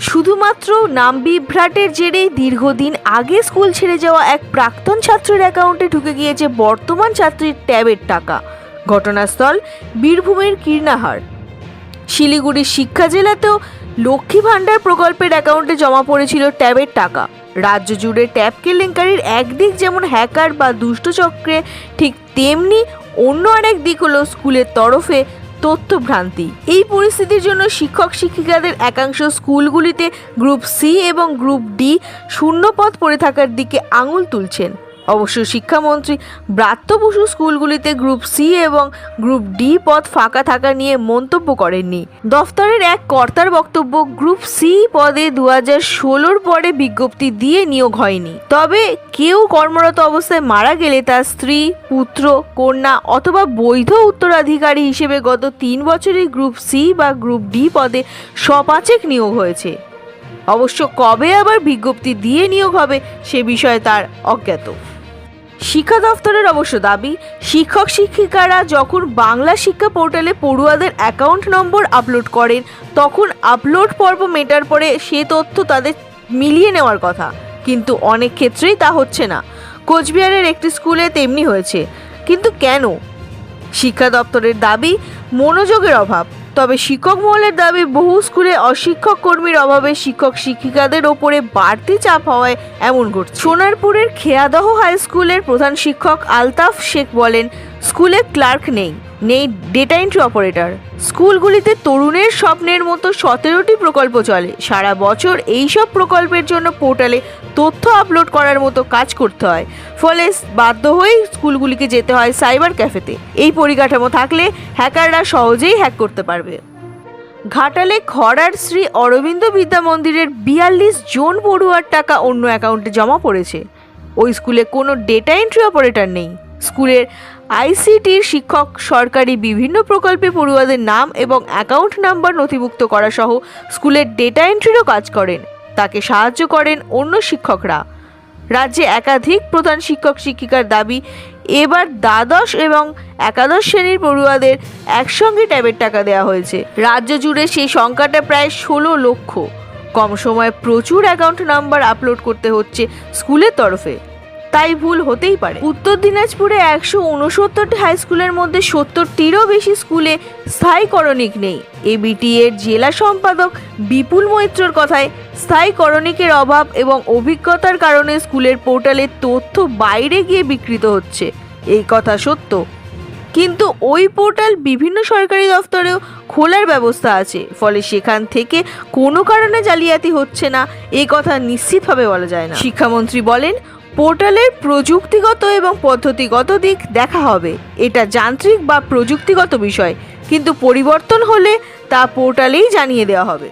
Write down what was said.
শুধুমাত্র নাম বিভ্রাটের জেরে দীর্ঘদিন আগে স্কুল ছেড়ে যাওয়া এক প্রাক্তন ছাত্রের অ্যাকাউন্টে ঢুকে গিয়েছে বর্তমান ছাত্রীর ট্যাবের টাকা। ঘটনাস্থল বীরভূমের কীর্ণাহার। শিলিগুড়ির শিক্ষা জেলাতেও লক্ষ্মী ভাণ্ডার প্রকল্পের অ্যাকাউন্টে জমা পড়েছিল ট্যাবের টাকা। রাজ্য জুড়ে ট্যাব কেলেঙ্কারির একদিক যেমন হ্যাকার বা দুষ্টচক্রে ঠিক তেমনি অন্য আরেক দিক হলো স্কুলের তরফে তথ্য ভ্রান্তি এই পরিস্থিতির জন্য শিক্ষক শিক্ষিকাদের একাংশ স্কুলগুলিতে গ্রুপ সি এবং গ্রুপ ডি শূন্যপদ পড়ে থাকার দিকে আঙুল তুলছেন। অবশ্য শিক্ষামন্ত্রী ব্রাত্য বসু স্কুলগুলিতে গ্রুপ সি এবং গ্রুপ ডি পদ ফাঁকা থাকা নিয়ে মন্তব্য করেননি। দফতরের এক কর্তার বক্তব্য, গ্রুপ সি পদে দু হাজার ষোলোর পরে বিজ্ঞপ্তি দিয়ে নিয়োগ হয়নি। তবে কেউ কর্মরত অবস্থায় মারা গেলে তার স্ত্রী, পুত্র, কন্যা অথবা বৈধ উত্তরাধিকারী হিসেবে গত তিন বছরই গ্রুপ সি বা গ্রুপ ডি পদে সপাচেক নিয়োগ হয়েছে। অবশ্য কবে আবার বিজ্ঞপ্তি দিয়ে নিয়োগ হবে সে বিষয়ে তার অজ্ঞাত। শিক্ষা দফতরের অবশ্য দাবি, শিক্ষক শিক্ষিকারা যখন বাংলা শিক্ষা পোর্টালে পড়ুয়াদের অ্যাকাউন্ট নম্বর আপলোড করেন, তখন আপলোড পর্ব মেটার পরে সে তথ্য তাদের মিলিয়ে নেওয়ার কথা। কিন্তু অনেক ক্ষেত্রেই তা হচ্ছে না। কোচবিহারের একটি স্কুলে তেমনি হয়েছে। কিন্তু কেন? শিক্ষা দপ্তরের দাবি, মনোযোগের অভাব। তবে শিক্ষক মহলের দাবি, বহু স্কুলে অশিক্ষক কর্মীর অভাবে শিক্ষক শিক্ষিকাদের ওপরে বাড়তি চাপ হওয়ায় এমন ঘটছে। সোনারপুরের খেয়াদহ হাই স্কুলের প্রধান শিক্ষক আলতাফ শেখ বলেন, স্কুলে ক্লার্ক নেই নেই ডেটা এন্ট্রি অপারেটর স্কুলগুলিতে তরুণের স্বপ্নের মতো সতেরোটি প্রকল্প চলে। সারা বছর এই সব প্রকল্পের জন্য পোর্টালে তথ্য আপলোড করার মতো কাজ করতে হয়। ফলে বাধ্য হয়েই স্কুলগুলিকে যেতে হয় সাইবার ক্যাফেতে। এই পরিকাঠামো থাকলে হ্যাকাররা সহজেই হ্যাক করতে পারবে। ঘাটালে খড়ার শ্রী অরবিন্দ বিদ্যা মন্দিরের বিয়াল্লিশ জন পড়ুয়ার টাকা অন্য অ্যাকাউন্টে জমা পড়েছে। ওই স্কুলে কোনো ডেটা এন্ট্রি অপারেটর নেই। স্কুলের আইসিটির শিক্ষক, সরকারি বিভিন্ন প্রকল্পে পড়ুয়াদের নাম এবং অ্যাকাউন্ট নাম্বার নথিভুক্ত করা সহ স্কুলের ডেটা এন্ট্রিরও কাজ করেন। তাকে সাহায্য করেন অন্য শিক্ষকরা। রাজ্যে একাধিক প্রধান শিক্ষক শিক্ষিকার দাবি এবার দ্বাদশ এবং একাদশ শ্রেণির পড়ুয়াদের একসঙ্গে ট্যাবের টাকা দেওয়া হয়েছে। রাজ্য জুড়ে সেই সংখ্যাটা প্রায় ষোলো লক্ষ। কম সময়ে প্রচুর অ্যাকাউন্ট নাম্বার আপলোড করতে হচ্ছে স্কুলের তরফে। তাই ভুল হতেই পারে। উত্তর দিনাজপুরে একশো উনসত্তরটি হাই স্কুলের মধ্যে সত্তরটিরও বেশি স্কুলে স্থায়ী করণিক নেই এবিটি এর জেলা সম্পাদক বিপুল মৈত্রর কথায় স্থায়ী করণিকের অভাব এবং অভিজ্ঞতার কারণে স্কুলের পোর্টালের তথ্য বাইরে গিয়ে বিকৃত হচ্ছে। এই কথা সত্য। কিন্তু ওই পোর্টাল বিভিন্ন সরকারি দফতরেও খোলার ব্যবস্থা আছে, ফলে সেখান থেকে কোনো কারণে জালিয়াতি হচ্ছে না এই কথা নিশ্চিতভাবে বলা যায় না। শিক্ষামন্ত্রী বলেন, পোর্টালের প্রযুক্তিগত এবং পদ্ধতিগত দিক দেখা হবে, এটা যান্ত্রিক বা প্রযুক্তিগত বিষয়, কিন্তু পরিবর্তন হলে তা পোর্টালেই জানিয়ে দেওয়া হবে।